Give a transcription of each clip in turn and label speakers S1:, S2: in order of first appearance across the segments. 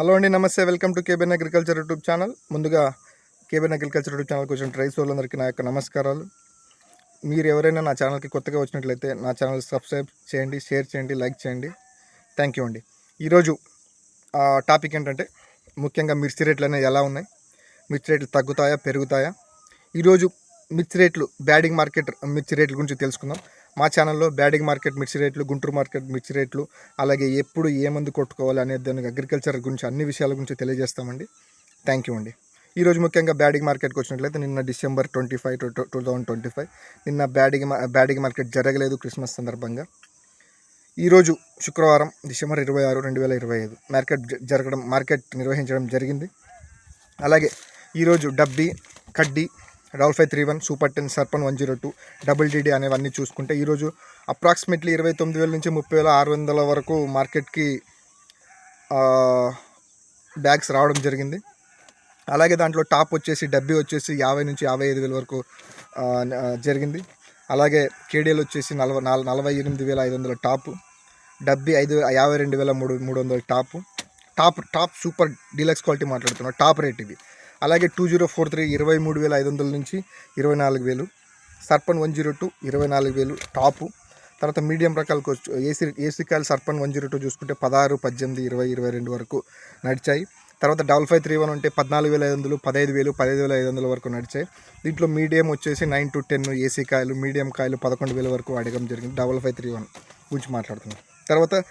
S1: Hello అండి నమస్తే. Welcome to cabin agriculture YouTube channel. ముందుగా కేబిన్ అగ్రికల్చర్ యూట్యూబ్ ఛానల్కి వచ్చిన రైస్ వాళ్ళందరికీ నా యొక్క నమస్కారాలు. మీరు ఎవరైనా నా ఛానల్కి కొత్తగా వచ్చినట్లయితే నా ఛానల్ సబ్స్క్రైబ్ చేయండి షేర్ చేయండి లైక్ చేయండి. థ్యాంక్ యూ అండి. ఈరోజు టాపిక్ ఏంటంటే ముఖ్యంగా మిర్చి రేట్లు అనేవి ఎలా ఉన్నాయి? మిర్చి రేట్లు తగ్గుతాయా పెరుగుతాయా? ఈరోజు మిర్చి రేట్లు బ్యాడింగ్ మార్కెట్ మిర్చి రేట్ల గురించి తెలుసుకుందాం. మా ఛానల్లో బ్యాడింగ్ మార్కెట్ మిర్చి రేట్లు గుంటూరు మార్కెట్ మిర్చి రేట్లు అలాగే ఎప్పుడు ఏ మందు కొట్టుకోవాలి అనే దానికి అగ్రికల్చర్ గురించి అన్ని విషయాల గురించి తెలియజేస్తామండి. థ్యాంక్ యూ అండి. ఈరోజు ముఖ్యంగా బ్యాడింగ్ మార్కెట్కి వచ్చినట్లయితే నిన్న December twenty five two two thousand twenty five నిన్న బ్యాడింగ్ మా- బ్యాడింగ్ మార్కెట్ జరగలేదు క్రిస్మస్ సందర్భంగా. ఈరోజు శుక్రవారం డిసెంబర్ ఇరవై ఆరు రెండు వేల ఇరవై ఐదు మార్కెట్ జ- జరగడం మార్కెట్ నిర్వహించడం జరిగింది. అలాగే ఈరోజు డబ్బీ కడ్డీ double five three one super ten సర్పన్ one zero two double D D అనేవన్నీ చూసుకుంటే ఈరోజు అప్రాక్సిమేట్లీ ఇరవై తొమ్మిది వేల నుంచి ముప్పై వేల ఆరు వందల వరకు మార్కెట్కి బ్యాగ్స్ రావడం జరిగింది. అలాగే దాంట్లో టాప్ వచ్చేసి డబ్బీ వచ్చేసి యాభై నుంచి యాభై ఐదు వేల వరకు జరిగింది. అలాగే కేడీఎల్ వచ్చేసి నలభై నాలుగు నలభై ఎనిమిది వేల ఐదు వందల టాపు డబ్బీ ఐదు యాభై రెండు వేల మూడు మూడు వందల top. Top top super deluxe quality మాట్లాడుతున్నాం. టాప్ రేట్ ఇది. అలాగే టూ జీరో ఫోర్ త్రీ ఇరవై మూడు వేల ఐదు వందల నుంచి ఇరవై నాలుగు వేలు. సర్పన్ వన్ జీరో టూ ఇరవై నాలుగు వేలు టాపు. తర్వాత మీడియం రకాలకు ఏసీ ఏసీ కాయలు సర్పన్ వన్ జీరో టూ చూసుకుంటే పదహారు పద్దెనిమిది ఇరవై ఇరవై రెండు వరకు నడిచాయి. తర్వాత డబల్ ఫైవ్ త్రీ వన్ ఉంటే పద్నాలుగు వేల ఐదు వందలు పదహైదు వేలు పదహైదు వేల ఐదు వందల వరకు నడిచాయి. దీంట్లో మీడియం వచ్చేసి nine to ten A C కాయలు మీడియం కాయలు పదకొండు వేల వరకు అడగడం జరిగింది. డబల్ ఫైవ్ త్రీ వన్ గురించి మాట్లాడుతున్నాం. తర్వాత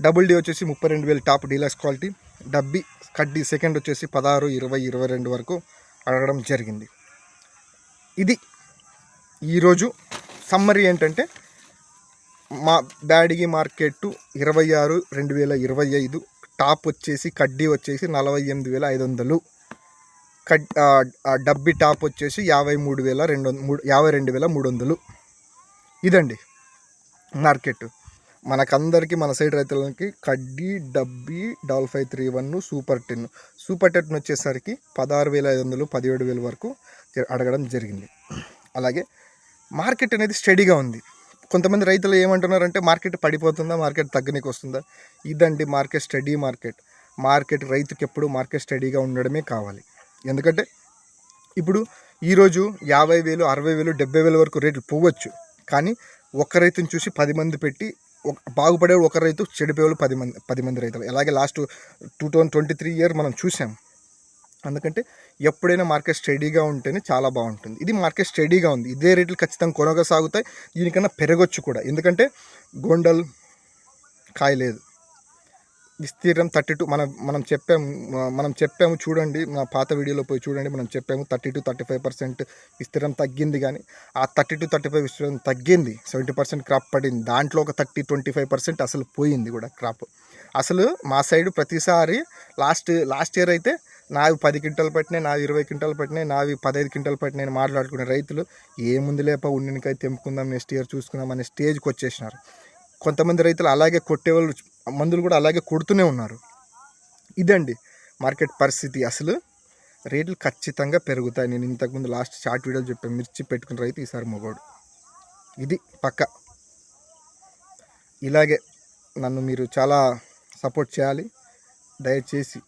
S1: డబుల్ డి వచ్చేసి ముప్పై రెండు వేలు టాప్ డీలక్స్ క్వాలిటీ. డబ్బీ కడ్డీ సెకండ్ వచ్చేసి పదహారు ఇరవై ఇరవై రెండు వరకు అడగడం జరిగింది. ఇది ఈరోజు సమ్మరీ ఏంటంటే మా బ్యాడిగి మార్కెట్ ఇరవై ఆరు రెండు వేల ఇరవై ఐదు టాప్ వచ్చేసి కడ్డీ వచ్చేసి నలభై ఎనిమిది వేల ఐదు వందలు. కడ్ డబ్బి టాప్ వచ్చేసి యాభై మూడు వేల రెండు మూడు యాభై రెండు వేల మూడు వందలు. ఇదండి మార్కెట్ మనకందరికీ మన సైడ్ రైతులకి కడ్డీ డబ్బీ double five three one super ten. Super ten వచ్చేసరికి పదహారు వేల ఐదు వందలు పదిహేడు వేల వరకు అడగడం జరిగింది. అలాగే మార్కెట్ అనేది స్టడీగా ఉంది. కొంతమంది రైతులు ఏమంటున్నారంటే మార్కెట్ పడిపోతుందా మార్కెట్ తగ్గనికి వస్తుందా? ఇదండి మార్కెట్ స్టడీ మార్కెట్. మార్కెట్ రైతుకి ఎప్పుడు మార్కెట్ స్టడీగా ఉండడమే కావాలి. ఎందుకంటే ఇప్పుడు ఈరోజు యాభై వేలు అరవై వేలు డెబ్బై వేల వరకు రేట్లు పోవచ్చు. కానీ ఒక్క రైతుని చూసి పది మంది పెట్టి ఒక బాగుపడే ఒక రైతు చెడిపోయేవాళ్ళు పది మంది పది మంది రైతులు. అలాగే last two thousand twenty three year మనం చూసాం. ఎందుకంటే ఎప్పుడైనా మార్కెట్ స్టడీగా ఉంటేనే చాలా బాగుంటుంది. ఇది మార్కెట్ స్టడీగా ఉంది. ఇదే రేట్లు ఖచ్చితంగా కొనగా సాగుతాయి. దీనికన్నా పెరగొచ్చు కూడా. ఎందుకంటే గొండల్ కాయలేదు. విస్తీర్ణం థర్టీ టూ మనం మనం చెప్పాము మనం చెప్పాము చూడండి మా పాత వీడియోలో పోయి చూడండి మనం చెప్పాము thirty to thirty five percent విస్తీర్ణం తగ్గింది కానీ ఆ థర్టీ టు థర్టీ ఫైవ్ విస్తీర్ణం తగ్గింది. సెవెంటీ పర్సెంట్ క్రాప్ పడింది. దాంట్లో ఒక థర్టీ ట్వంటీ ఫైవ్ పర్సెంట్ అసలు పోయింది కూడా క్రాప్. అసలు మా సైడ్ ప్రతిసారి లాస్ట్ లాస్ట్ ఇయర్ అయితే నావి పది క్వింటాలు పట్టినాయి నావి ఇరవై క్వింటాలు పట్టినాయి నావి పదహైదు క్వింటాలు పట్టినాయి మాట్లాడుకునే రైతులు ఏముంది లేప ఉండినకాయ తెంపుకుందాం నెక్స్ట్ ఇయర్ చూసుకుందాం అనే స్టేజ్కి వచ్చేసినారు. కొంతమంది రైతులు అలాగే కొట్టేవాళ్ళు మందులు కూడా అలాగే కొడుతూనే ఉన్నారు. ఇదండి మార్కెట్ పరిస్థితి. అసలు రేట్లు ఖచ్చితంగా పెరుగుతాయి. నేను ఇంతకుముందు లాస్ట్ షార్ట్ వీడియోలు చెప్పాను. మిర్చి పెట్టుకున్న రైతు ఈసారి మొగోడు. ఇది పక్క. ఇలాగే నన్ను మీరు చాలా సపోర్ట్ చేయాలి. దయచేసి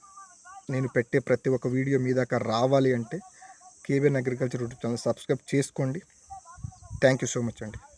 S1: నేను పెట్టే ప్రతి ఒక్క వీడియో మీ దాకా రావాలి అంటే KBN agriculture YouTube channel subscribe చేసుకోండి. థ్యాంక్ యూ సో మచ్ అండి.